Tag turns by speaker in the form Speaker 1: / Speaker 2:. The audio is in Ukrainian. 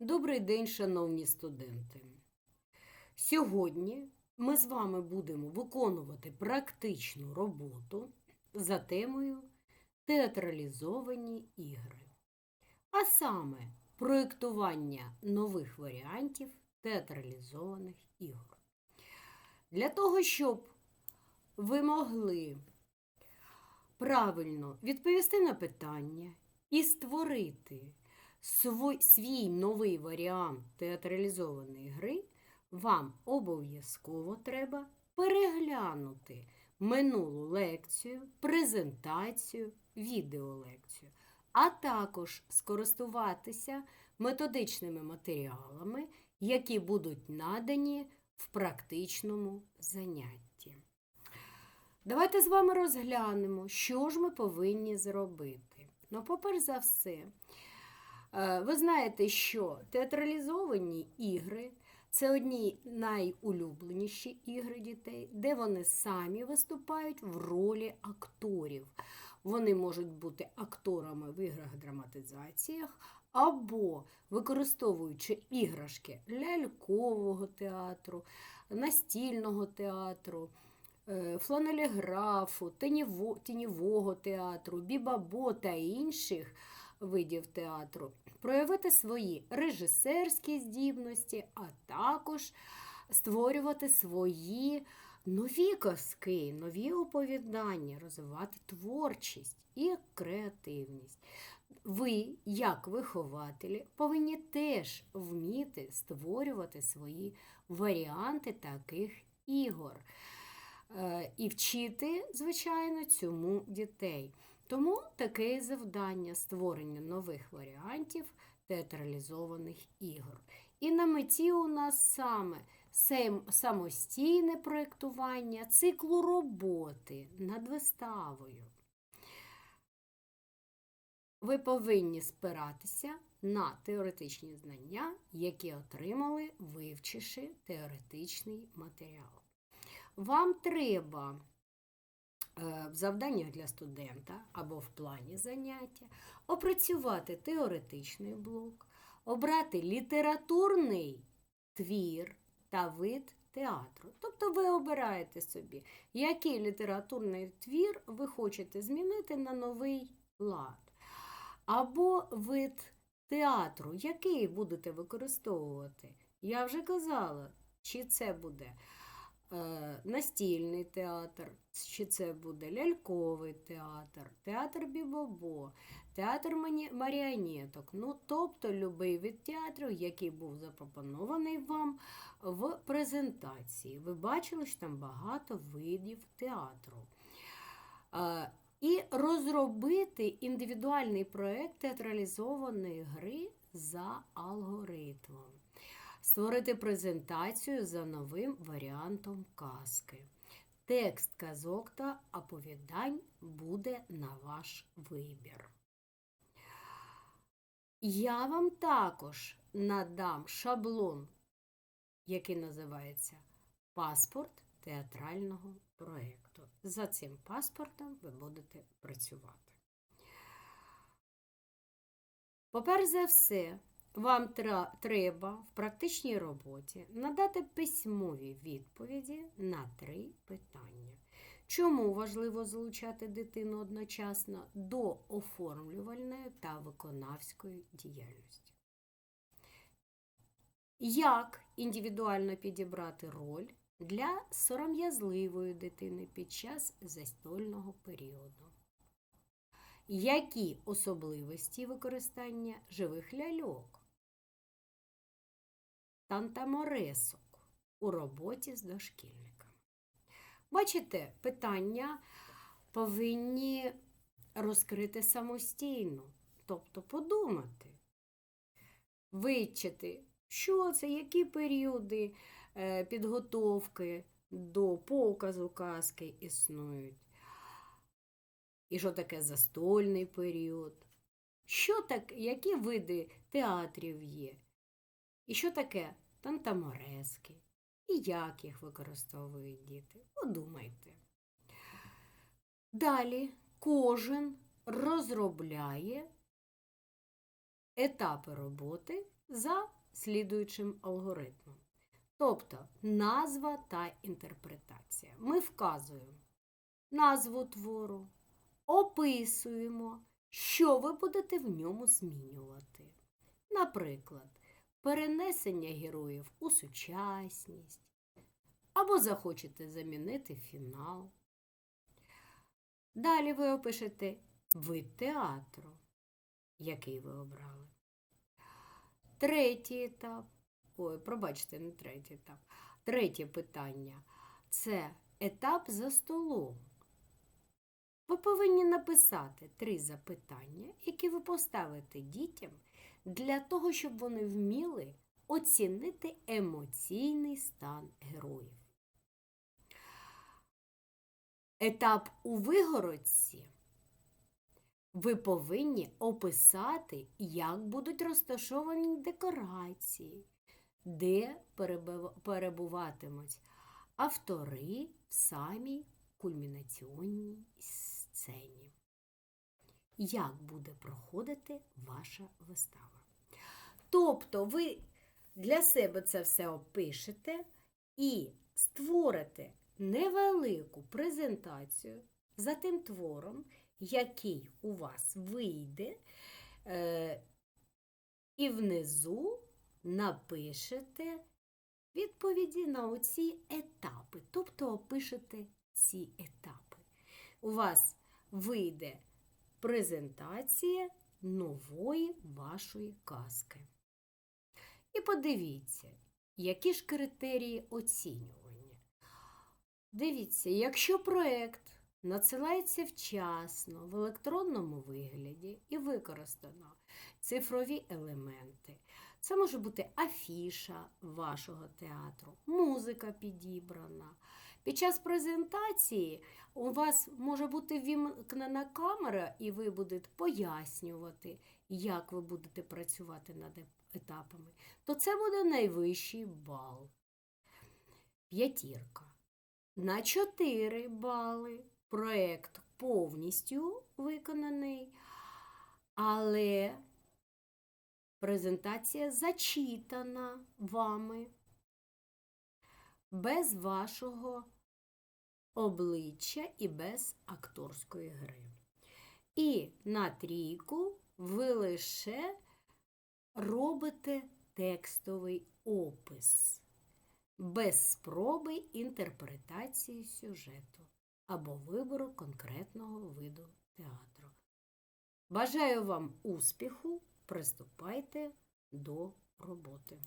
Speaker 1: Добрий день, шановні студенти. Сьогодні ми з вами будемо виконувати практичну роботу за темою театралізовані ігри, а саме проєктування нових варіантів театралізованих ігор. Для того, щоб ви могли правильно відповісти на питання і створити свой, свій новий варіант театралізованої гри, вам обов'язково треба переглянути минулу лекцію, презентацію, відеолекцію, а також скористуватися методичними матеріалами, які будуть надані в практичному занятті. Давайте з вами розглянемо, що ж ми повинні зробити. Ну, поперш за все, Ви знаєте, що театралізовані ігри це одні найулюбленіші ігри дітей, де вони самі виступають в ролі акторів. Вони можуть бути акторами в іграх-драматизаціях або використовуючи іграшки лялькового театру, настільного театру, е, фланеліграфу, тіньово- тіньового театру, бібабо та інших видів театру, проявити свої режисерські здібності, а також створювати свої нові казки, нові оповідання, розвивати творчість і креативність. Ви, як вихователі, повинні теж вміти створювати свої варіанти таких ігор. Е, І вчити, звичайно, цьому дітей. Тому таке завдання створення нових варіантів театралізованих ігор. І на меті у нас саме самостійне проєктування циклу роботи над виставою. Ви повинні спиратися на теоретичні знання, які отримали, вивчивши теоретичний матеріал. Вам треба в завданнях для студента або в плані заняття опрацювати теоретичний блок, обрати літературний твір та вид театру. Тобто ви обираєте собі, який літературний твір ви хочете змінити на новий лад. Або вид театру, який будете використовувати. Я вже казала, чи це буде е, настільний театр, чи це буде ляльковий театр, театр бібобо, театр маріонеток. Ну, тобто любий від театру, який був запропонований вам в презентації. Ви бачили, що там багато видів театру. Е, І розробити індивідуальний проєкт театралізованої гри за алгоритмом створити презентацію за новим варіантом казки. Текст казок та оповідань буде на ваш вибір. Я вам також надам шаблон, який називається Паспорт театрального проєкту. За цим паспортом ви будете працювати. Поперш за все, вам треба в практичній роботі надати письмові відповіді на три питання. Чому важливо залучати дитину одночасно до оформлювальної та виконавської діяльності? Як індивідуально підібрати роль для сором'язливої дитини під час застольного періоду? Які особливості використання живих ляльок? Тантаморесок у роботі з дошкільниками. Бачите, питання повинні розкрити самостійно, тобто подумати, вивчити, що це, які періоди е, підготовки до показу казки існують. І що таке застольний період? Що так, які види театрів є? І що таке тантаморески? І як їх використовують діти? Подумайте. Далі кожен розробляє етапи роботи за слідуючим алгоритмом. Тобто назва та інтерпретація. Ми вказуємо назву твору, описуємо, що ви будете в ньому змінювати. Наприклад, перенесення героїв у сучасність, або захочете замінити фінал. Далі ви опишете вид театру, який ви обрали. Третій етап. Ой, пробачте, не третій етап. Третє питання це етап за столом. Ви повинні написати три запитання, які ви поставите дітям для того, щоб вони вміли оцінити емоційний стан героїв. Етап у вигородці ви повинні описати, як будуть розташовані декорації, де перебуватимуть автори в самій кульмінаціонній сцені. Як буде проходити ваша вистава? Тобто ви для себе це все опишете і створите невелику презентацію за тим твором, який у вас вийде, е, і внизу напишете відповіді на оці етапи, тобто опишете ці етапи. У вас вийде презентація нової вашої казки. І подивіться, які ж критерії оцінювання. Дивіться, якщо проєкт надсилається вчасно в електронному вигляді і використано цифрові елементи, це може бути афіша вашого театру, музика підібрана. Під час презентації у вас може бути вімкнена камера, і ви будете пояснювати, як ви будете працювати над етапами, то це буде найвищий бал. П'ятірка. На 4 бали проєкт повністю виконаний, але презентація зачитана вами без вашого обличчя і без акторської гри. І на трійку ви лише робите текстовий опис без спроби інтерпретації сюжету або вибору конкретного виду театру. Бажаю вам успіху! Приступайте до роботи.